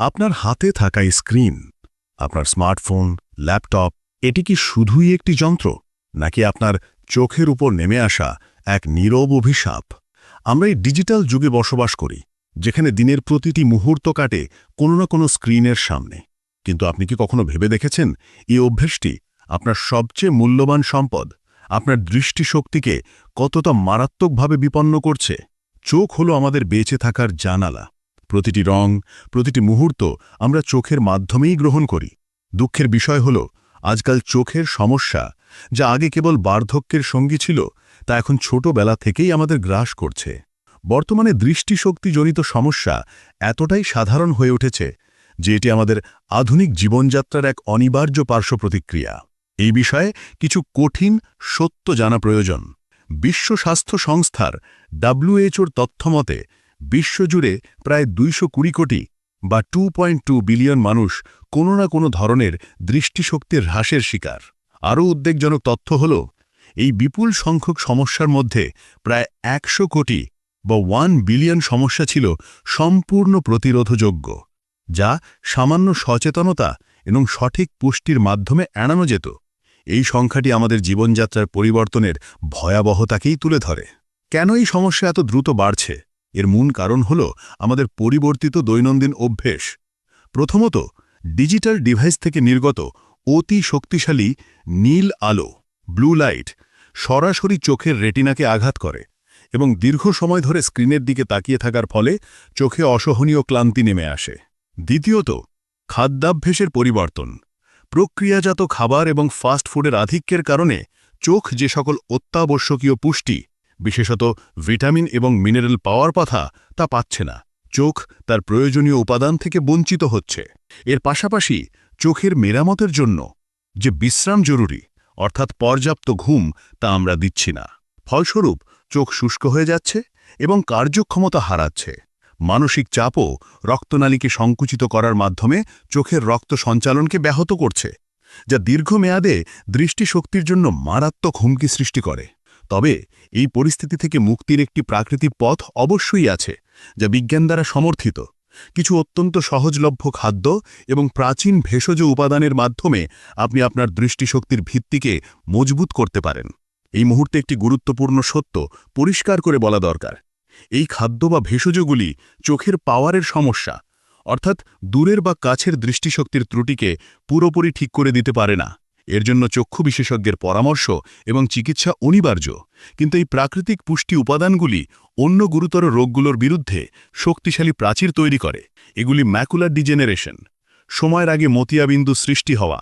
আপনার হাতে থাকা স্ক্রিন, আপনার স্মার্টফোন, ল্যাপটপ, এটি কি শুধুই একটি যন্ত্র? নাকি আপনার চোখের উপর নেমে আসা এক নীরব অভিশাপ? আমরা এই ডিজিটাল যুগে বসবাস করি, যেখানে দিনের প্রতিটি মুহূর্ত কাটে কোনো না কোনো স্ক্রিনের সামনে। কিন্তু আপনি কি কখনো ভেবে দেখেছেন, এই অভ্যেসটি আপনার সবচেয়ে মূল্যবান সম্পদ? আপনার দৃষ্টিশক্তিকে কতটা মারাত্মকভাবে বিপন্ন করছে? চোখ হলো আমাদের বেঁচে থাকার জানালা। প্রতিটি রং, প্রতিটি মুহূর্ত আমরা চোখের মাধ্যমেই গ্রহণ করি। দুঃখের বিষয় হল, আজকাল চোখের সমস্যা, যা আগে কেবল বার্ধক্যের সঙ্গী ছিল, তা এখন ছোটবেলা থেকেই আমাদের গ্রাস করছে। বর্তমানে দৃষ্টিশক্তিজনিত সমস্যা এতটাই সাধারণ হয়ে উঠেছে যে এটি আমাদের আধুনিক জীবনযাত্রার এক অনিবার্য পার্শ্ব প্রতিক্রিয়া। এই বিষয়ে কিছু কঠিন, সত্য জানা প্রয়োজন। বিশ্ব স্বাস্থ্য সংস্থার ডাব্লিউএইচওর তথ্যমতে বিশ্বজুড়ে প্রায় দুইশো কুড়ি কোটি বা টু বিলিয়ন মানুষ কোনো না কোনো ধরনের দৃষ্টিশক্তির হ্রাসের শিকার। আরও উদ্বেগজনক তথ্য হল, এই বিপুল সংখ্যক সমস্যার মধ্যে প্রায় একশো কোটি বা ওয়ান বিলিয়ন সমস্যা ছিল সম্পূর্ণ প্রতিরোধযোগ্য, যা সামান্য সচেতনতা এবং সঠিক পুষ্টির মাধ্যমে এড়ানো যেত। এই সংখ্যাটি আমাদের জীবনযাত্রার পরিবর্তনের ভয়াবহতাকেই তুলে ধরে। কেন এই সমস্যা এত দ্রুত বাড়ছে? এর মূল কারণ হল আমাদের পরিবর্তিত দৈনন্দিন অভ্যেস। প্রথমত, ডিজিটাল ডিভাইস থেকে নির্গত অতি শক্তিশালী নীল আলো, ব্লু লাইট, সরাসরি চোখের রেটিনাকে আঘাত করে এবং দীর্ঘ সময় ধরে স্ক্রিনের দিকে তাকিয়ে থাকার ফলে চোখে অসহনীয় ক্লান্তি নেমে আসে। দ্বিতীয়ত, খাদ্যাভ্যাসের পরিবর্তন। প্রক্রিয়াজাত খাবার এবং ফাস্ট ফুডের আধিক্যের কারণে চোখ যে সকল অত্যাবশ্যকীয় পুষ্টি বিশেষত ভিটামিন এবং মিনারেল পাওয়ার কথা তা পাচ্ছে না। চোখ তার প্রয়োজনীয় উপাদান থেকে বঞ্চিত হচ্ছে। এর পাশাপাশি চোখের মেরামতের জন্য যে বিশ্রাম জরুরি, অর্থাৎ পর্যাপ্ত ঘুম, তা আমরা দিচ্ছি না। ফলস্বরূপ, চোখ শুষ্ক হয়ে যাচ্ছে এবং কার্যক্ষমতা হারাচ্ছে। মানসিক চাপও রক্তনালীকে সংকুচিত করার মাধ্যমে চোখের রক্ত সঞ্চালনকে ব্যাহত করছে, যা দীর্ঘমেয়াদে দৃষ্টিশক্তির জন্য মারাত্মক হুমকি সৃষ্টি করে। তবে এই পরিস্থিতি থেকে মুক্তির একটি প্রাকৃতিক পথ অবশ্যই আছে, যা বিজ্ঞান দ্বারা সমর্থিত। কিছু অত্যন্ত সহজলভ্য খাদ্য এবং প্রাচীন ভেষজ উপাদানের মাধ্যমে আপনি আপনার দৃষ্টিশক্তির ভিত্তিকে মজবুত করতে পারেন। এই মুহূর্তে একটি গুরুত্বপূর্ণ সত্য পরিষ্কার করে বলা দরকার। এই খাদ্য বা ভেষজগুলি চোখের পাওয়ারের সমস্যা, অর্থাৎ দূরের বা কাছের দৃষ্টিশক্তির ত্রুটিকে পুরোপুরি ঠিক করে দিতে পারে না। এর জন্য চক্ষু বিশেষজ্ঞের পরামর্শ এবং চিকিৎসা অনিবার্য। কিন্তু এই প্রাকৃতিক পুষ্টি উপাদানগুলি অন্য গুরুতর রোগগুলোর বিরুদ্ধে শক্তিশালী প্রাচীর তৈরি করে। এগুলি ম্যাকুলার ডিজেনারেশন, সময়ের আগে মতিয়াবিন্দু সৃষ্টি হওয়া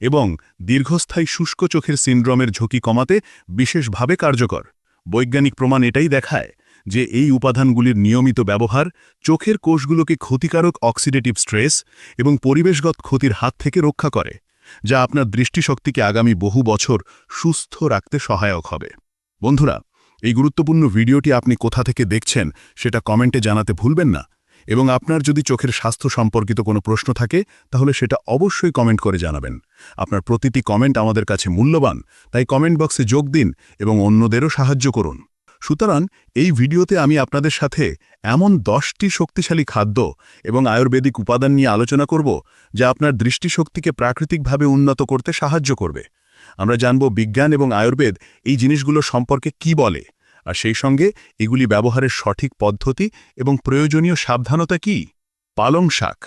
এবং দীর্ঘস্থায়ী শুষ্ক চোখের সিন্ড্রোমের ঝুঁকি কমাতে বিশেষভাবে কার্যকর। বৈজ্ঞানিক প্রমাণ এটাই দেখায় যে এই উপাদানগুলির নিয়মিত ব্যবহার চোখের কোষগুলোকে ক্ষতিকারক অক্সিডেটিভ স্ট্রেস এবং পরিবেশগত ক্ষতির হাত থেকে রক্ষা করে। যা আপনার দৃষ্টিশক্তিকে আগামী বহু বছর সুস্থ রাখতে সহায়ক হবে। বন্ধুরা, এই গুরুত্বপূর্ণ ভিডিওটি আপনি কোথা থেকে দেখছেন সেটা কমেন্টে জানাতে ভুলবেন না এবং আপনার যদি চোখের স্বাস্থ্য সম্পর্কিত কোনো প্রশ্ন থাকে, তাহলে সেটা অবশ্যই কমেন্ট করে জানাবেন। আপনার প্রতিটি কমেন্ট আমাদের কাছে মূল্যবান, তাই কমেন্ট বক্সে যোগ দিন এবং অন্যদেরও সাহায্য করুন। সুতরাং এই ভিডিওতে আমি আপনাদের সাথে এমন দশটি শক্তিশালী খাদ্য এবং আয়ুর্বেদিক উপাদান নিয়ে আলোচনা করব যা আপনার দৃষ্টিশক্তিকে প্রাকৃতিকভাবে উন্নত করতে সাহায্য করবে। আমরা জানব বিজ্ঞান এবং আয়ুর্বেদ এই জিনিসগুলো সম্পর্কে কি বলে, আর সেই সঙ্গে এগুলি ব্যবহারের সঠিক পদ্ধতি এবং প্রয়োজনীয় সাবধানতা কি? পালং শাক।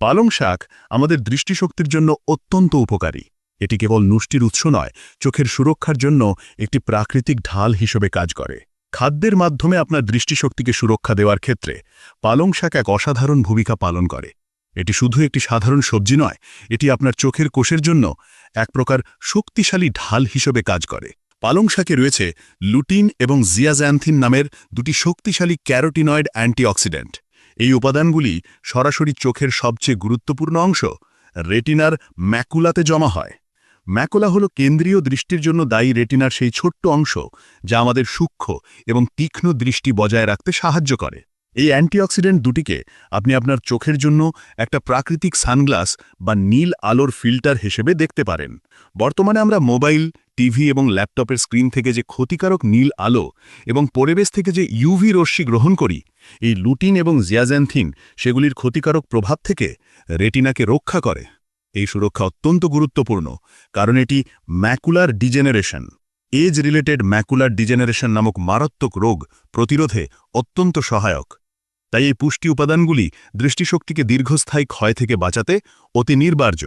পালং শাক আমাদের দৃষ্টিশক্তির জন্য অত্যন্ত উপকারী। এটি কেবল নুষ্টির উৎস নয়, চোখের সুরক্ষার জন্য একটি প্রাকৃতিক ঢাল হিসেবে কাজ করে। খাদ্যের মাধ্যমে আপনার দৃষ্টিশক্তিকে সুরক্ষা দেওয়ার ক্ষেত্রে পালং শাক এক অসাধারণ ভূমিকা পালন করে। এটি শুধু একটি সাধারণ সবজি নয়, এটি আপনার চোখের কোষের জন্য এক প্রকার শক্তিশালী ঢাল হিসেবে কাজ করে। পালং শাকে রয়েছে লুটিন এবং জিয়াজ্যান্থিন নামের দুটি শক্তিশালী ক্যারোটিনয়েড অ্যান্টিঅক্সিডেন্ট। এই উপাদানগুলি সরাসরি চোখের সবচেয়ে গুরুত্বপূর্ণ অংশ রেটিনার ম্যাকুলাতে জমা হয়। ম্যাকুলা হল কেন্দ্রীয় দৃষ্টির জন্য দায়ী রেটিনার সেই ছোট্ট অংশ, যা আমাদের সূক্ষ্ম এবং তীক্ষ্ণ দৃষ্টি বজায় রাখতে সাহায্য করে। এই অ্যান্টিঅক্সিডেন্ট দুটিকে আপনি আপনার চোখের জন্য একটা প্রাকৃতিক সানগ্লাস বা নীল আলোর ফিল্টার হিসেবে দেখতে পারেন। বর্তমানে আমরা মোবাইল, টিভি এবং ল্যাপটপের স্ক্রিন থেকে যে ক্ষতিকারক নীল আলো এবং পরিবেশ থেকে যে ইউভি রশ্মি গ্রহণ করি, এই লুটিন এবং জিয়াজ্যান্থিন সেগুলির ক্ষতিকারক প্রভাব থেকে রেটিনাকে রক্ষা করে। এই সুরক্ষা অত্যন্ত গুরুত্বপূর্ণ, কারণ এটি macular degeneration. Age related macular degeneration নামক মারাত্মক রোগ প্রতিরোধে অত্যন্ত সহায়ক। তাই এই পুষ্টি উপাদানগুলি দৃষ্টিশক্তিকে দীর্ঘস্থায়ী ক্ষয় থেকে বাঁচাতে অতি নির্বার্য।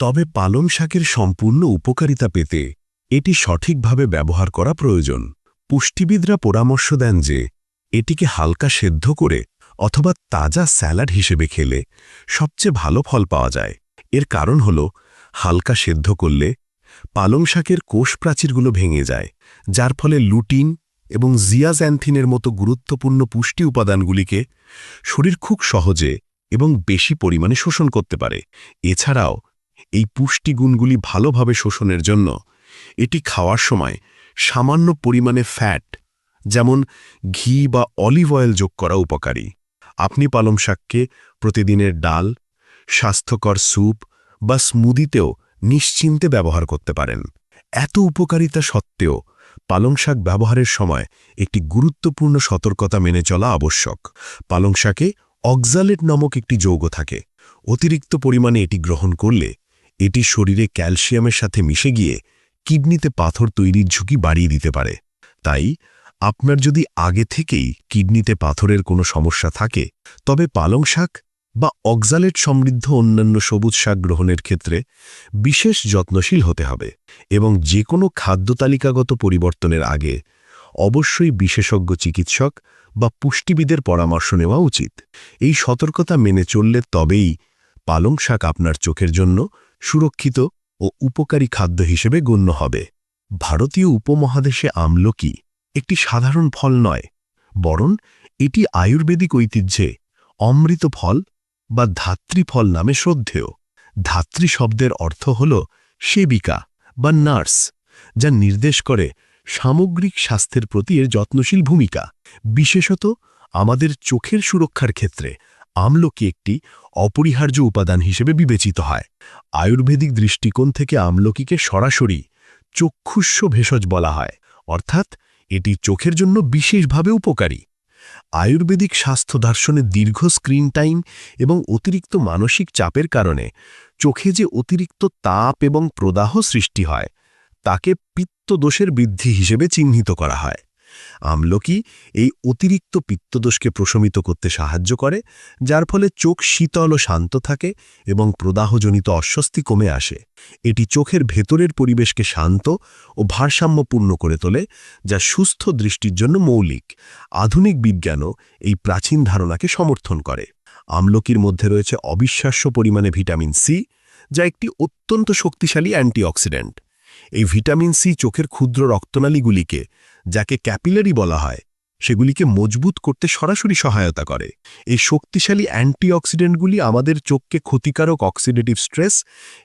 তবে পালং শাকের সম্পূর্ণ উপকারিতা পেতে এটি সঠিকভাবে ব্যবহার করা প্রয়োজন। পুষ্টিবিদরা পরামর্শ দেন যে, এটিকে হালকা সেদ্ধ করে অথবা তাজা স্যালাড হিসেবে খেলে সবচেয়ে ভালো ফল পাওয়া যায়। এর কারণ হল, হালকা সেদ্ধ করলে পালং শাকের কোষ প্রাচীরগুলো ভেঙে যায়, যার ফলে লুটিন এবং জিয়াজ্যান্থিনের মতো গুরুত্বপূর্ণ পুষ্টি উপাদানগুলিকে শরীর খুব সহজে এবং বেশি পরিমাণে শোষণ করতে পারে। এছাড়াও, এই পুষ্টিগুণগুলি ভালোভাবে শোষণের জন্য এটি খাওয়ার সময় সামান্য পরিমাণে ফ্যাট, যেমন ঘি বা অলিভ অয়েল যোগ করা উপকারী। আপনি পালং শাককে প্রতিদিনের ডাল স্বাস্থ্যকর স্যুপ বা স্মুদিতেও নিশ্চিন্তে ব্যবহার করতে পারেন। এত উপকারিতা সত্ত্বেও পালং শাক ব্যবহারের সময় একটি গুরুত্বপূর্ণ সতর্কতা মেনে চলা আবশ্যক। পালং শাকে অক্সালেট নামক একটি যৌগ থাকে। অতিরিক্ত পরিমাণে এটি গ্রহণ করলে এটি শরীরে ক্যালসিয়ামের সাথে মিশে গিয়ে কিডনিতে পাথর তৈরির ঝুঁকি বাড়িয়ে দিতে পারে। তাই আপনার যদি আগে থেকেই কিডনিতে পাথরের কোনো সমস্যা থাকে, তবে পালং শাক বা অক্সালেট সমৃদ্ধ অন্যান্য সবুজ শাক গ্রহণের ক্ষেত্রে বিশেষ যত্নশীল হতে হবে এবং যে কোনো খাদ্য তালিকাগত পরিবর্তনের আগে অবশ্যই বিশেষজ্ঞ চিকিৎসক বা পুষ্টিবিদের পরামর্শ নেওয়া উচিত। এই সতর্কতা মেনে চললে তবেই পালং শাক আপনার চোখের জন্য সুরক্ষিত ও উপকারী খাদ্য হিসেবে গণ্য হবে। ভারতীয় উপমহাদেশে আমলকি একটি সাধারণ ফল নয়, বরং এটি আয়ুর্বেদিক ঐতিহ্যে অমৃত ফল বা ধাত্রীফল নামে শ্রদ্ধেয়। ধাত্রী শব্দের অর্থ হল সেবিকা বা নার্স, যা নির্দেশ করে সামগ্রিক স্বাস্থ্যের প্রতি এর যত্নশীল ভূমিকা। বিশেষত আমাদের চোখের সুরক্ষার ক্ষেত্রে আমলকি একটি অপরিহার্য উপাদান হিসেবে বিবেচিত হয়। আয়ুর্বেদিক দৃষ্টিকোণ থেকে আমলকিকে সরাসরি চক্ষুষ্য ভেষজ বলা হয়, অর্থাৎ এটি চোখের জন্য বিশেষভাবে উপকারী। আয়ুর্বেদিক স্বাস্থ্য দর্শনে দীর্ঘ স্ক্রিন টাইম এবং অতিরিক্ত মানসিক চাপের কারণে চোখে যে অতিরিক্ত তাপ এবং প্রদাহ সৃষ্টি হয়, তাকে পিত্তদোষের বৃদ্ধি হিসেবে চিহ্নিত করা হয়। আমলকি এই অতিরিক্ত পিত্তদোষকে প্রশমিত করতে সাহায্য করে, যার ফলে চোখ শীতল ও শান্ত থাকে এবং প্রদাহজনিত অস্বস্তি কমে আসে। এটি চোখের ভেতরের পরিবেশকে শান্ত ও ভারসাম্যপূর্ণ করে তোলে, যা সুস্থ দৃষ্টির জন্য মৌলিক। আধুনিক বিজ্ঞানও এই প্রাচীন ধারণাকে সমর্থন করে। আমলকির মধ্যে রয়েছে অবিশ্বাস্য পরিমাণে ভিটামিন সি, যা একটি অত্যন্ত শক্তিশালী অ্যান্টিঅক্সিডেন্ট। এই ভিটামিন সি চোখের ক্ষুদ্র রক্তনালীগুলিকে যাকে ক্যাপিলারি বলা হয়, সেগুলিকে মজবুত করতে সরাসরি সহায়তা করে। এই শক্তিশালী অ্যান্টিঅক্সিডেন্টগুলি আমাদের চোখকে ক্ষতিকারক অক্সিডেটিভ স্ট্রেস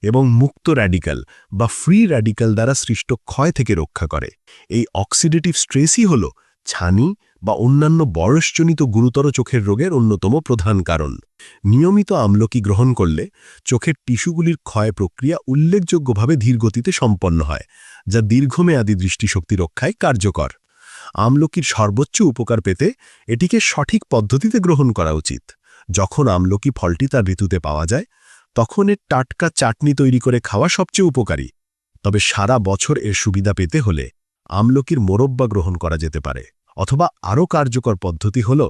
এবং মুক্ত র্যাডিক্যাল বা ফ্রি র্যাডিক্যাল দ্বারা সৃষ্ট ক্ষয় থেকে রক্ষা করে। এই অক্সিডেটিভ স্ট্রেসই হল ছানি বা অন্যান্য বয়সজনিত গুরুতর চোখের রোগের অন্যতম প্রধান কারণ। নিয়মিত আমলকি গ্রহণ করলে চোখের টিস্যুগুলির ক্ষয় প্রক্রিয়া উল্লেখযোগ্যভাবে ধীরগতিতে সম্পন্ন হয়, যা দীর্ঘমেয়াদী দৃষ্টিশক্তি রক্ষায় কার্যকর। আমলকির সর্বোচ্চ উপকার পেতে এটিকে সঠিক পদ্ধতিতে গ্রহণ করা উচিত। যখন আমলকি ফলটি তার ঋতুতে পাওয়া যায়, তখন এর টাটকা চাটনি তৈরি করে খাওয়া সবচেয়ে উপকারী। তবে সারা বছর এর সুবিধা পেতে হলে আমলকির মোরব্বা গ্রহণ করা যেতে পারে। অথবা আরও কার্যকর পদ্ধতি হল,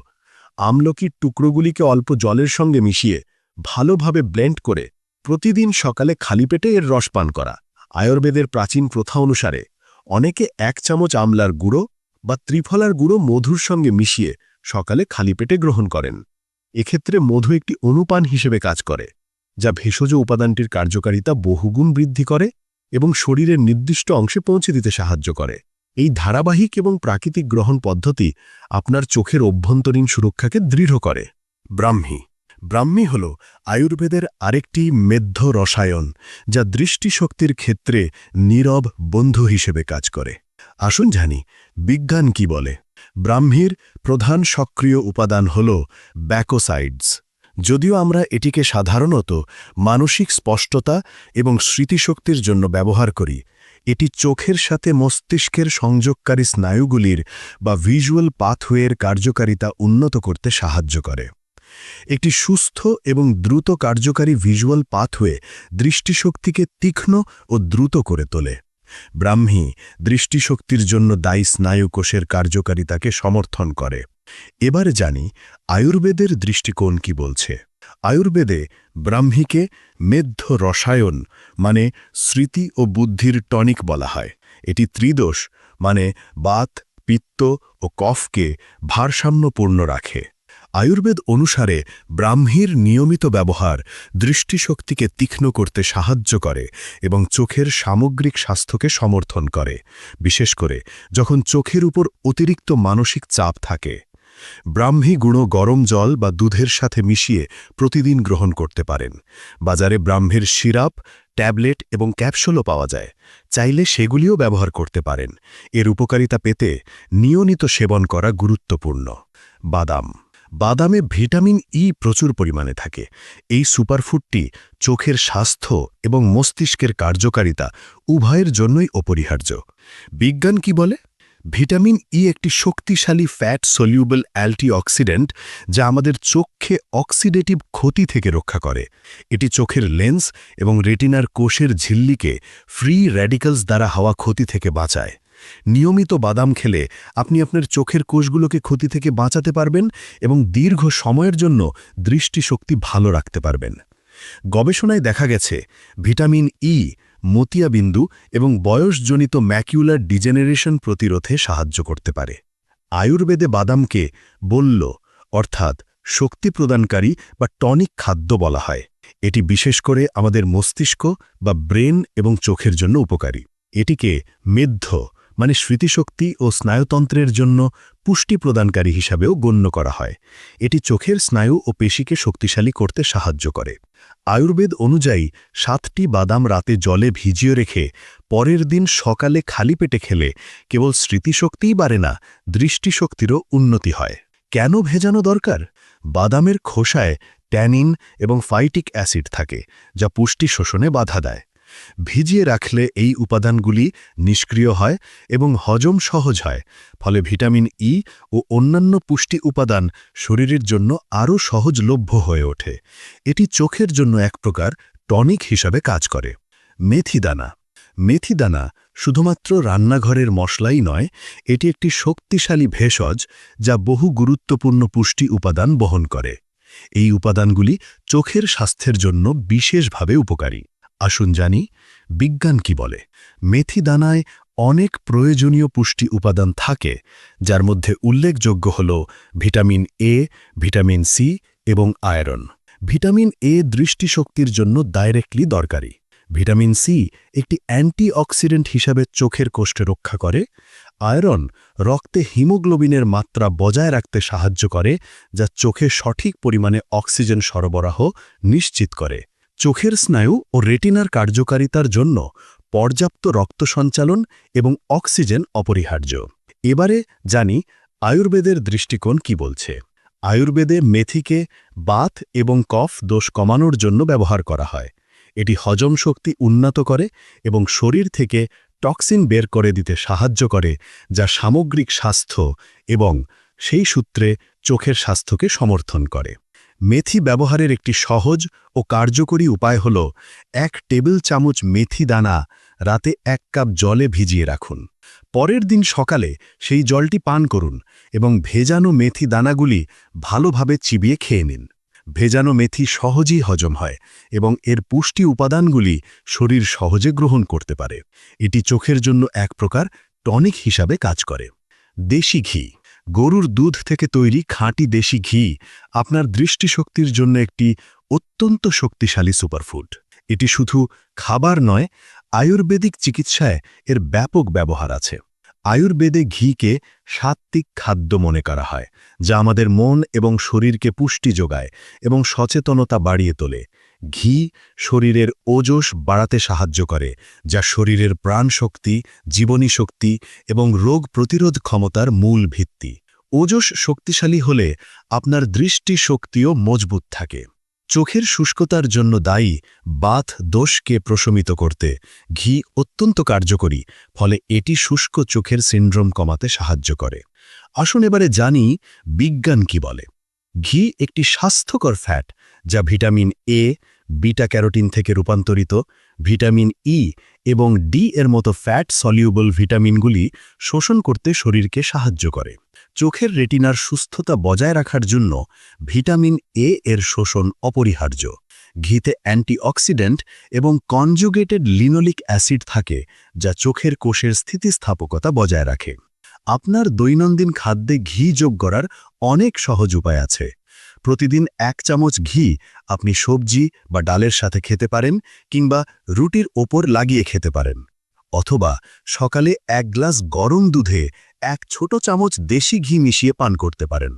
আমলকির টুকরোগুলিকে অল্প জলের সঙ্গে মিশিয়ে ভালোভাবে ব্লেন্ড করে প্রতিদিন সকালে খালি পেটে এর রস পান করা। আয়ুর্বেদের প্রাচীন প্রথা অনুসারে অনেকে এক চামচ আমলার গুঁড়ো বা ত্রিফলার গুঁড়ো মধুর সঙ্গে মিশিয়ে সকালে খালি পেটে গ্রহণ করেন। এক্ষেত্রে মধু একটি অনুপান হিসেবে কাজ করে, যা ভেষজ উপাদানটির কার্যকারিতা বহুগুণ বৃদ্ধি করে এবং শরীরের নির্দিষ্ট অংশে পৌঁছে দিতে সাহায্য করে। এই ধারাবাহিক এবং প্রাকৃতিক গ্রহণ পদ্ধতি আপনার চোখের অভ্যন্তরীণ সুরক্ষাকে দৃঢ় করে। ব্রাহ্মী। ব্রাহ্মী হল আয়ুর্বেদের আরেকটি মেধ্য রসায়ন, যা দৃষ্টিশক্তির ক্ষেত্রে নীরব বন্ধু হিসেবে কাজ করে। আসুন জানি, বিজ্ঞান কি বলে? ব্রাহ্মীর প্রধান সক্রিয় উপাদান হল ব্যাকোসাইডস। যদিও আমরা এটিকে সাধারণত মানসিক স্পষ্টতা এবং স্মৃতিশক্তির জন্য ব্যবহার করি এটি চোখের সাথে মস্তিষ্কের সংযোগকারী স্নায়ুগুলির বা ভিজুয়াল পাথওয়ের কার্যকারিতা উন্নত করতে সাহায্য করে। একটি সুস্থ এবং দ্রুত কার্যকারী ভিজুয়াল পাথওয়ে দৃষ্টিশক্তিকে তীক্ষ্ণ ও দ্রুত করে তোলে। ব্রাহ্মী দৃষ্টিশক্তির জন্য দায়ী স্নায়ুকোষের কার্যকারিতাকে সমর্থন করে। এবারে জানি আয়ুর্বেদের দৃষ্টিকোণ কি বলছে। আয়ুর্বেদে ব্রাহ্মীকে মেধ্য রসায়ন মানে স্মৃতি ও বুদ্ধির টনিক বলা হয়। এটি ত্রিদোষ মানে বাত, পিত্ত ও কফকে ভারসাম্যপূর্ণ রাখে। আয়ুর্বেদ অনুসারে ব্রাহ্মীর নিয়মিত ব্যবহার দৃষ্টিশক্তিকে তীক্ষ্ণ করতে সাহায্য করে এবং চোখের সামগ্রিক স্বাস্থ্যকে সমর্থন করে। বিশেষ করে যখন চোখের উপর অতিরিক্ত মানসিক চাপ থাকে। ব্রাহ্মী গুঁড়ো গরম জল বা দুধের সাথে মিশিয়ে প্রতিদিন গ্রহণ করতে পারেন। বাজারে ব্রাহ্মীর সিরাপ, ট্যাবলেট এবং ক্যাপসুলও পাওয়া যায়। চাইলে সেগুলিও ব্যবহার করতে পারেন। এর উপকারিতা পেতে নিয়মিত সেবন করা গুরুত্বপূর্ণ। বাদাম। বাদামে ভিটামিন ই প্রচুর পরিমাণে থাকে। এই সুপারফুডটি চোখের স্বাস্থ্য এবং মস্তিষ্কের কার্যকারিতা উভয়ের জন্যই অপরিহার্য। বিজ্ঞান কি বলে? ভিটামিন ই একটি শক্তিশালী ফ্যাট সলিউবল অ্যান্টিঅক্সিডেন্ট যা আমাদের চোখে অক্সিডেটিভ ক্ষতি থেকে রক্ষা করে। এটি চোখের লেন্স এবং রেটিনার কোষের ঝিল্লিকে ফ্রি র্যাডিক্যালস দ্বারা হওয়া ক্ষতি থেকে বাঁচায়। নিয়মিত বাদাম খেলে আপনি আপনার চোখের কোষগুলোকে ক্ষতি থেকে বাঁচাতে পারবেন এবং দীর্ঘ সময়ের জন্য দৃষ্টিশক্তি ভালো রাখতে পারবেন। গবেষণায় দেখা গেছে, ভিটামিন ই মতিয়াবিন্দু এবং বয়সজনিত ম্যাকিউলার ডিজেনারেশন প্রতিরোধে সাহায্য করতে পারে। আয়ুর্বেদে বাদামকে বলল, অর্থাৎ শক্তি প্রদানকারী বা টনিক খাদ্য বলা হয়। এটি বিশেষ করে আমাদের মস্তিষ্ক বা ব্রেন এবং চোখের জন্য উপকারী। এটিকে মেধ্য মানে স্মৃতিশক্তি ও স্নায়ুতন্ত্রের জন্য পুষ্টি প্রদানকারী হিসাবেও গণ্য করা হয়। এটি চোখের স্নায়ু ও পেশিকে শক্তিশালী করতে সাহায্য করে। আয়ুর্বেদ অনুযায়ী, সাতটি বাদাম রাতে জলে ভিজিয়ে রেখে পরের দিন সকালে খালি পেটে খেলে কেবল স্মৃতিশক্তিই বাড়ে না, দৃষ্টিশক্তিরও উন্নতি হয়। কেন ভেজানো দরকার? বাদামের খোসায় ট্যানিন এবং ফাইটিক অ্যাসিড থাকে, যা পুষ্টি শোষণে বাধা দেয়। ভিজিয়ে রাখলে এই উপাদানগুলি নিষ্ক্রিয় হয় এবং হজম সহজ হয়, ফলে ভিটামিন ই ও অন্যান্য পুষ্টি উপাদান শরীরের জন্য আরও সহজলভ্য হয়ে ওঠে। এটি চোখের জন্য এক প্রকার টনিক হিসাবে কাজ করে। মেথিদানা। মেথিদানা শুধুমাত্র রান্নাঘরের মশলাই নয়, এটি একটি শক্তিশালী ভেষজ যা বহু গুরুত্বপূর্ণ পুষ্টি উপাদান বহন করে। এই উপাদানগুলি চোখের স্বাস্থ্যের জন্য বিশেষভাবে উপকারী। আসুন জানি, বিজ্ঞান কি বলে? মেথি দানায় অনেক প্রয়োজনীয় পুষ্টি উপাদান থাকে, যার মধ্যে উল্লেখযোগ্য হল ভিটামিন এ ভিটামিন সি এবং আয়রন। ভিটামিন এ দৃষ্টিশক্তির জন্য ডাইরেক্টলি দরকারি। ভিটামিন সি একটি অ্যান্টিঅক্সিডেন্ট হিসাবে চোখের কোষ্ঠে রক্ষা করে। আয়রন রক্তে হিমোগ্লোবিনের মাত্রা বজায় রাখতে সাহায্য করে, যা চোখে সঠিক পরিমাণে অক্সিজেন সরবরাহ নিশ্চিত করে। চোখের স্নায়ু ও রেটিনার কার্যকারিতার জন্য পর্যাপ্ত রক্ত সঞ্চালন এবং অক্সিজেন অপরিহার্য। এবারে জানি আয়ুর্বেদের দৃষ্টিকোণ কি বলছে। আয়ুর্বেদে মেথিকে বাত এবং কফ দোষ কমানোর জন্য ব্যবহার করা হয়। এটি হজম শক্তি উন্নত করে এবং শরীর থেকে টক্সিন বের করে দিতে সাহায্য করে, যা সামগ্রিক স্বাস্থ্য এবং সেই সূত্রে চোখের স্বাস্থ্যকে সমর্থন করে। মেথি ব্যবহারের একটি সহজ ও কার্যকরী উপায় হল এক টেবিল চামচ মেথি দানা রাতে এক কাপ জলে ভিজিয়ে রাখুন। পরের দিন সকালে সেই জলটি পান করুন এবং ভেজানো মেথি দানাগুলি ভালোভাবে চিবিয়ে খেয়ে নিন। ভেজানো মেথি সহজেই হজম হয় এবং এর পুষ্টি উপাদানগুলি শরীর সহজে গ্রহণ করতে পারে। এটি চোখের জন্য এক প্রকার টনিক হিসাবে কাজ করে। দেশি ঘি গরুর দুধ থেকে তৈরি খাঁটি দেশি ঘি আপনার দৃষ্টিশক্তির জন্য একটি অত্যন্ত শক্তিশালী সুপারফুড। এটি শুধু খাবার নয়, আয়ুর্বেদিক চিকিৎসায় এর ব্যাপক ব্যবহার আছে। আয়ুর্বেদে ঘিকে সাত্ত্বিক খাদ্য মনে করা হয়, যা আমাদের মন এবং শরীরকে পুষ্টি যোগায় এবং সচেতনতা বাড়িয়ে তোলে। ঘি শরীরের ওজস বাড়াতে সাহায্য করে, যা শরীরের প্রাণশক্তি, জীবনী শক্তি এবং রোগ প্রতিরোধ ক্ষমতার মূল ভিত্তি। ওজস শক্তিশালী হলে আপনার দৃষ্টি শক্তিও মজবুত থাকে। চোখের শুষ্কতার জন্য দায়ী বাথ দোষকে প্রশমিত করতে ঘি অত্যন্ত কার্যকরী, ফলে এটি শুষ্ক চোখের সিন্ড্রোম কমাতে সাহায্য করে। আসুন এবারে জানি বিজ্ঞান কি বলে। ঘি একটি স্বাস্থ্যকর ফ্যাট যা ভিটামিন এ বিটা ক্যারোটিন থেকে রূপান্তরিত ভিটামিন ই এবং ডি এর মতো ফ্যাট সলিউবল ভিটামিনগুলি শোষণ করতে শরীরকে সাহায্য করে। চোখের রেটিনার সুস্থতা বজায় রাখার জন্য ভিটামিন এ এর শোষণ অপরিহার্য। ঘিতে অ্যান্টিঅক্সিডেন্ট এবং কনজুগেটেড লিনোলিক অ্যাসিড থাকে, যা চোখের কোষের স্থিতিস্থাপকতা বজায় রাখে। আপনার দৈনন্দিন খাদ্যে ঘি যোগ করার অনেক সহজ উপায় আছে। প্রতিদিন এক চামচ ঘি আপনি সবজি বা ডালের সাথে খেতে পারেন কিংবা রুটির ওপর লাগিয়ে খেতে পারেন। অথবা সকালে এক গ্লাস গরম দুধে এক ছোট চামচ দেশি ঘি মিশিয়ে পান করতে পারেন।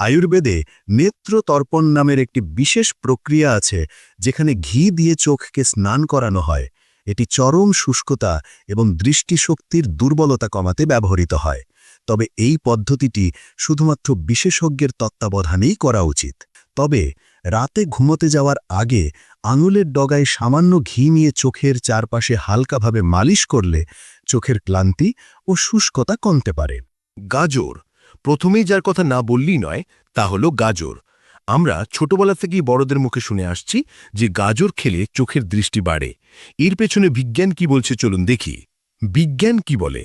আয়ুর্বেদে নেত্র তর্পণ নামের একটি বিশেষ প্রক্রিয়া আছে যেখানে ঘি দিয়ে চোখকে স্নান করানো হয়। এটি চরম শুষ্কতা এবং দৃষ্টিশক্তির দুর্বলতা কমাতে ব্যবহৃত হয়। তবে এই পদ্ধতিটি শুধুমাত্র বিশেষজ্ঞের তত্ত্বাবধানেই করা উচিত। তবে রাতে ঘুমোতে যাওয়ার আগে আঙুলের ডগায় সামান্য ঘি নিয়ে চোখের চারপাশে হালকাভাবে মালিশ করলে চোখের ক্লান্তি ও শুষ্কতা কমতে পারে। গাজর। প্রথমেই যার কথা না বললেই নয়, তা হলো গাজর। আমরা ছোটবেলা থেকেই বড়দের মুখে শুনে আসছি যে গাজর খেলে চোখের দৃষ্টি বাড়ে। এর পেছনে বিজ্ঞান কি বলছে চলুন দেখি। বিজ্ঞান কি বলে?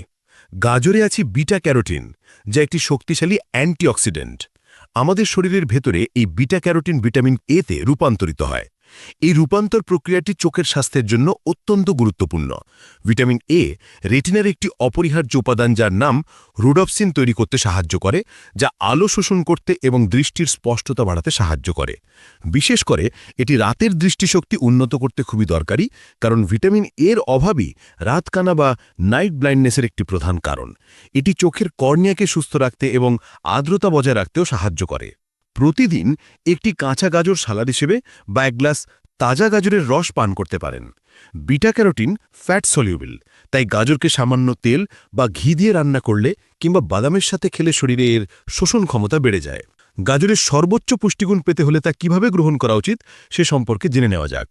গাজরে আছে বিটা ক্যারোটিন যা একটি শক্তিশালী অ্যান্টিঅক্সিডেন্ট। আমাদের শরীরের ভেতরে এই বিটা ক্যারোটিন ভিটামিন এতে রূপান্তরিত হয়। এই রূপান্তর প্রক্রিয়াটি চোখের স্বাস্থ্যের জন্য অত্যন্ত গুরুত্বপূর্ণ। ভিটামিন এ রেটিনার একটি অপরিহার্য উপাদান যার নাম রুডপসিন তৈরি করতে সাহায্য করে, যা আলো শোষণ করতে এবং দৃষ্টির স্পষ্টতা বাড়াতে সাহায্য করে। বিশেষ করে, এটি রাতের দৃষ্টিশক্তি উন্নত করতে খুবই দরকারি, কারণ ভিটামিন এর অভাবই রাতকানা বা নাইট ব্লাইন্ডনেসের একটি প্রধান কারণ। এটি চোখের কর্নিয়াকে সুস্থ রাখতে এবং আর্দ্রতা বজায় রাখতেও সাহায্য করে। প্রতিদিন একটি কাঁচা গাজর সালাদ হিসেবে বা এক গ্লাস তাজা গাজরের রস পান করতে পারেন। বিটা ক্যারোটিন ফ্যাট সলিউবল, তাই গাজরকে সামান্য তেল বা ঘি দিয়ে রান্না করলে কিংবা বাদামের সাথে খেলে শরীরে এর শোষণ ক্ষমতা বেড়ে যায়। গাজরের সর্বোচ্চ পুষ্টিগুণ পেতে হলে তা কীভাবে গ্রহণ করা উচিত সে সম্পর্কে জেনে নেওয়া যাক।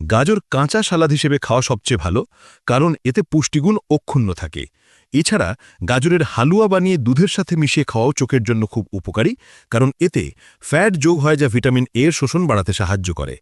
গাজর কাঁচা সালাদ হিসেবে খাওয়া সবচেয়ে ভালো, কারণ এতে পুষ্টিগুণ অক্ষুণ্ণ থাকে। এছাড়া গাজরের হালুয়া বানিয়ে দুধের সাথে মিশিয়ে খাওয়াও চোখের জন্য খুব উপকারী, কারণ এতে ফ্যাট যোগ হয় যা ভিটামিন এ এর শোষণ বাড়াতে সাহায্য করে।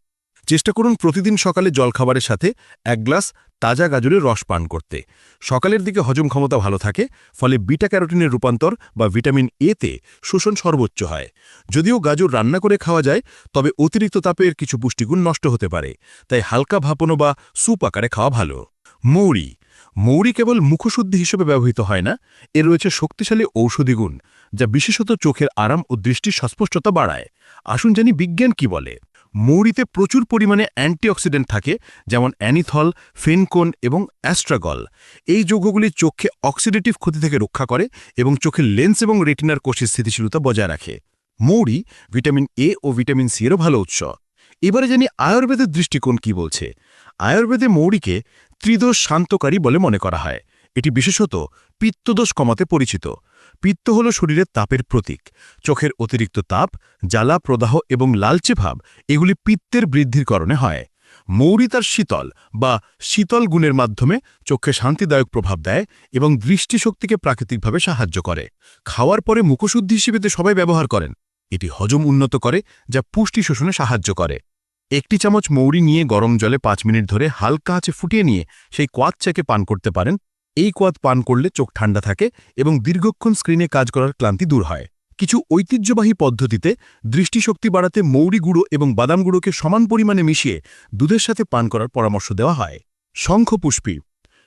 চেষ্টা করুন প্রতিদিন সকালে জলখাবারের সাথে এক গ্লাস তাজা গাজরের রস পান করতে। সকালের দিকে হজম ক্ষমতা ভালো থাকে, ফলে বিটা ক্যারোটিনের রূপান্তর বা ভিটামিন এতে শোষণ সর্বোচ্চ হয়। যদিও গাজর রান্না করে খাওয়া যায়, তবে অতিরিক্ত তাপে এর কিছু পুষ্টিগুণ নষ্ট হতে পারে, তাই হালকা ভাপনো বা স্যুপ আকারে খাওয়া ভালো। মৌরি মৌরি কেবল মুখশুদ্ধি হিসেবে ব্যবহৃত হয় না, এর রয়েছে শক্তিশালী ঔষধি গুণ, যা বিশেষত চোখের আরাম ও দৃষ্টির স্পষ্টতা বাড়ায়। আসুন জানি বিজ্ঞান কি বলে। মৌরিতে প্রচুর পরিমাণে অ্যান্টিঅক্সিডেন্ট থাকে, যেমন অ্যানিথল, ফেনকোন এবং অ্যাস্ট্রাগল। এই যৌগগুলি চোখকে অক্সিডেটিভ ক্ষতি থেকে রক্ষা করে এবং চোখের লেন্স এবং রেটিনার কোষের স্থিতিশীলতা বজায় রাখে। মৌরি ভিটামিন এ ও ভিটামিন সি এরও ভালো উৎস। এবারে জানি আয়ুর্বেদের দৃষ্টিকোণ কি বলছে। আয়ুর্বেদে মৌরিকে ত্রিদোষ শান্তকারী বলে মনে করা হয়। এটি বিশেষত পিত্তদোষ কমাতে পরিচিত। পিত্ত হল শরীরের তাপের প্রতীক। চোখের অতিরিক্ত তাপ, জ্বালা, প্রদাহ এবং লালচে ভাব, এগুলি পিত্তের বৃদ্ধির কারণে হয়। মৌরি তার শীতল বা শীতল গুণের মাধ্যমে চোখে শান্তিদায়ক প্রভাব দেয় এবং দৃষ্টিশক্তিকে প্রাকৃতিকভাবে সাহায্য করে। খাওয়ার পরে মুখশুদ্ধি হিসেবে সবাই ব্যবহার করেন। এটি হজম উন্নত করে, যা পুষ্টি শোষণে সাহায্য করে। একটি চামচ মৌরি নিয়ে গরম জলে পাঁচ মিনিট ধরে হালকা আঁচে ফুটিয়ে নিয়ে সেই কোয়াদ চেকে পান করতে পারেন। এই কোয়াদ পান করলে চোখ ঠান্ডা থাকে এবং দীর্ঘক্ষণ স্ক্রিনে কাজ করার ক্লান্তি দূর হয়। কিছু ঐতিহ্যবাহী পদ্ধতিতে দৃষ্টিশক্তি বাড়াতে মৌরি গুঁড়ো এবং বাদাম গুঁড়োকে সমান পরিমাণে মিশিয়ে দুধের সাথে পান করার পরামর্শ দেওয়া হয়। শঙ্খপুষ্পী।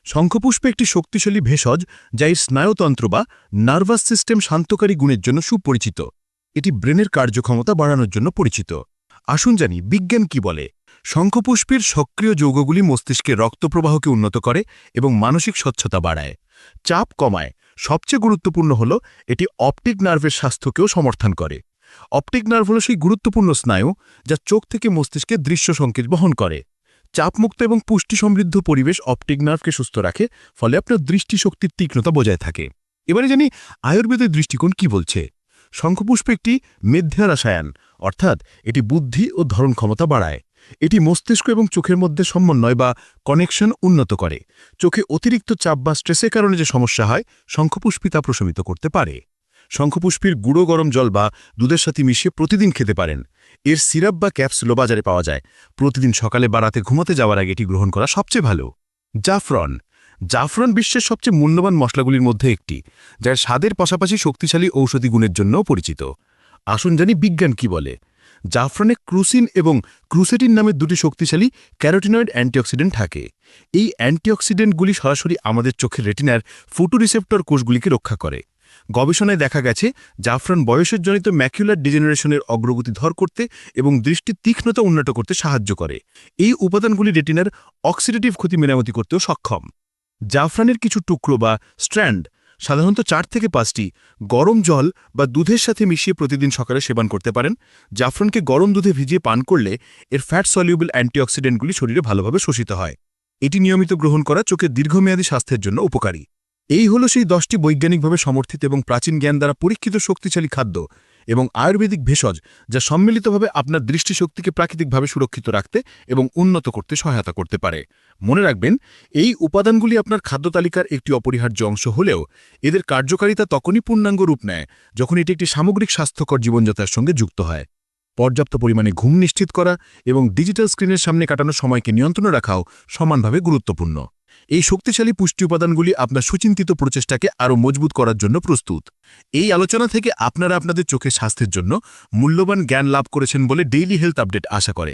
শঙ্খপুষ্প একটি শক্তিশালী ভেষজ যা এই স্নায়ুতন্ত্র বা নার্ভাস সিস্টেম শান্তকারী গুণের জন্য সুপরিচিত। এটি ব্রেনের কার্যক্ষমতা বাড়ানোর জন্য পরিচিত। আসুন জানি বিজ্ঞান কি বলে। শঙ্খপুষ্পের সক্রিয় যৌগগুলি মস্তিষ্কের রক্তপ্রবাহকে উন্নত করে এবং মানসিক স্বচ্ছতা বাড়ায়। চাপ কমায়। সবচেয়ে গুরুত্বপূর্ণ হল, এটি অপটিক নার্ভের স্বাস্থ্যকেও সমর্থন করে। অপটিক নার্ভ হল সেই গুরুত্বপূর্ণ স্নায়ু যা চোখ থেকে মস্তিষ্কে দৃশ্য সংকেত বহন করে। চাপমুক্ত এবং পুষ্টি সমৃদ্ধ পরিবেশ অপটিক নার্ভকে সুস্থ রাখে, ফলে আপনার দৃষ্টিশক্তির তীক্ষ্ণতা বজায় থাকে। এবারে জানি আয়ুর্বেদের দৃষ্টিকোণ কি বলছে? শঙ্খপুষ্প একটি মেধ্যা রসায়ন অর্থাৎ এটি বুদ্ধি ও ধরন ক্ষমতা বাড়ায়। এটি মস্তিষ্ক এবং চোখের মধ্যে সমন্বয় বা কানেকশন উন্নত করে। চোখে অতিরিক্ত চাপ বা স্ট্রেসের কারণে যে সমস্যা হয় শঙ্খপুষ্পী তা প্রশমিত করতে পারে। শঙ্খপুষ্পীর গুঁড়ো গরম জল বা দুধের সাথে মিশিয়ে প্রতিদিন খেতে পারেন। এর সিরাপ বা ক্যাপসুলো বাজারে পাওয়া যায়। প্রতিদিন সকালে বা রাতে ঘুমাতে যাওয়ার আগে এটি গ্রহণ করা সবচেয়ে ভালো। জাফরন। জাফরন বিশ্বের সবচেয়ে মূল্যবান মশলাগুলির মধ্যে একটি, যার স্বাদের পাশাপাশি শক্তিশালী ঔষধি গুণের জন্যও পরিচিত। আসুন জানি বিজ্ঞান কি বলে। জাফরানে ক্রুসিন এবং ক্রুসেটিন নামের দুটি শক্তিশালী ক্যারোটিনয়েড অ্যান্টিঅক্সিডেন্ট থাকে। এই অ্যান্টিঅক্সিডেন্টগুলি সরাসরি আমাদের চোখের রেটিনার ফোটোরিসেপ্টর কোষগুলিকে রক্ষা করে। গবেষণায় দেখা গেছে, জাফরান বয়সের জনিত ম্যাকুলার ডিজেনারেশনের অগ্রগতি ধর করতে এবং দৃষ্টির তীক্ষ্ণতা উন্নত করতে সাহায্য করে। এই উপাদানগুলি রেটিনার অক্সিডেটিভ ক্ষতি মেরামতি করতেও সক্ষম। জাফরানের কিছু টুকরো বা স্ট্র্যান্ড সাধারণত চার থেকে পাঁচটি গরম জল বা দুধের সাথে মিশিয়ে প্রতিদিন সকালে সেবন করতে পারেন। জাফরানকে গরম দুধে ভিজিয়ে পান করলে এর ফ্যাট সলিউবল অ্যান্টিঅক্সিডেন্টগুলি শরীরে ভালোভাবে শোষিত হয়। এটি নিয়মিত গ্রহণ করা চোখের দীর্ঘমেয়াদী স্বাস্থ্যের জন্য উপকারী। এই হল সেই দশটি বৈজ্ঞানিকভাবে সমর্থিত এবং প্রাচীন জ্ঞান দ্বারা পরীক্ষিত শক্তিশালী খাদ্য। এবং আয়ুর্বেদিক ভেষজ যা সম্মিলিতভাবে আপনার দৃষ্টিশক্তিকে প্রাকৃতিকভাবে সুরক্ষিত রাখতে এবং উন্নত করতে সহায়তা করতে পারে। মনে রাখবেন, এই উপাদানগুলি আপনার খাদ্য তালিকার একটি অপরিহার্য অংশ হলেও এদের কার্যকারিতা তখনই পূর্ণাঙ্গ রূপ নেয় যখন এটি একটি সামগ্রিক স্বাস্থ্যকর জীবনযাত্রার সঙ্গে যুক্ত হয়। পর্যাপ্ত পরিমাণে ঘুম নিশ্চিত করা এবং ডিজিটাল স্ক্রিনের সামনে কাটানোর সময়কে নিয়ন্ত্রণে রাখাও সমানভাবে গুরুত্বপূর্ণ। এই শক্তিশালী পুষ্টি উপাদানগুলি আপনার সুচিন্তিত প্রচেষ্টাকে আরও মজবুত করার জন্য প্রস্তুত। এই আলোচনা থেকে আপনারা আপনাদের চোখের স্বাস্থ্যের জন্য মূল্যবান জ্ঞান লাভ করেছেন বলে ডেইলি হেলথ আপডেট আশা করে।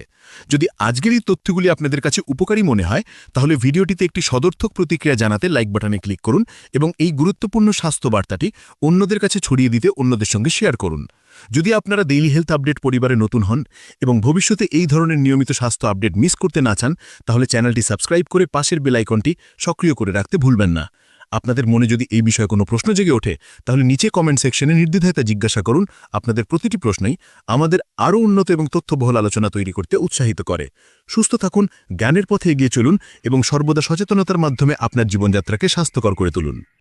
যদি আজকের এই তথ্যগুলি আপনাদের কাছে উপকারী মনে হয়, তাহলে ভিডিওটিতে একটি সদর্থক প্রতিক্রিয়া জানাতে লাইক বাটনে ক্লিক করুন এবং এই গুরুত্বপূর্ণ স্বাস্থ্য বার্তাটি অন্যদের কাছে ছড়িয়ে দিতে অন্যদের সঙ্গে শেয়ার করুন। যদি আপনারা ডেইলি হেলথ আপডেট পরিবারে নতুন হন এবং ভবিষ্যতে এই ধরনের নিয়মিত স্বাস্থ্য আপডেট মিস করতে না চান, তাহলে চ্যানেলটি সাবস্ক্রাইব করে পাশের বেল আইকনটি সক্রিয় করে রাখতে ভুলবেন না। আপনাদের মনে যদি এই বিষয়ে কোনো প্রশ্ন জেগে ওঠে, তাহলে নিচে কমেন্ট সেকশনে নির্দ্বিধায় তা জিজ্ঞাসা করুন। আপনাদের প্রতিটি প্রশ্নই আমাদের আরও উন্নত এবং তথ্যবহল আলোচনা তৈরি করতে উৎসাহিত করে। সুস্থ থাকুন, জ্ঞানের পথে এগিয়ে চলুন এবং সর্বদা সচেতনতার মাধ্যমে আপনার জীবনযাত্রাকে স্বাস্থ্যকর করে তুলুন।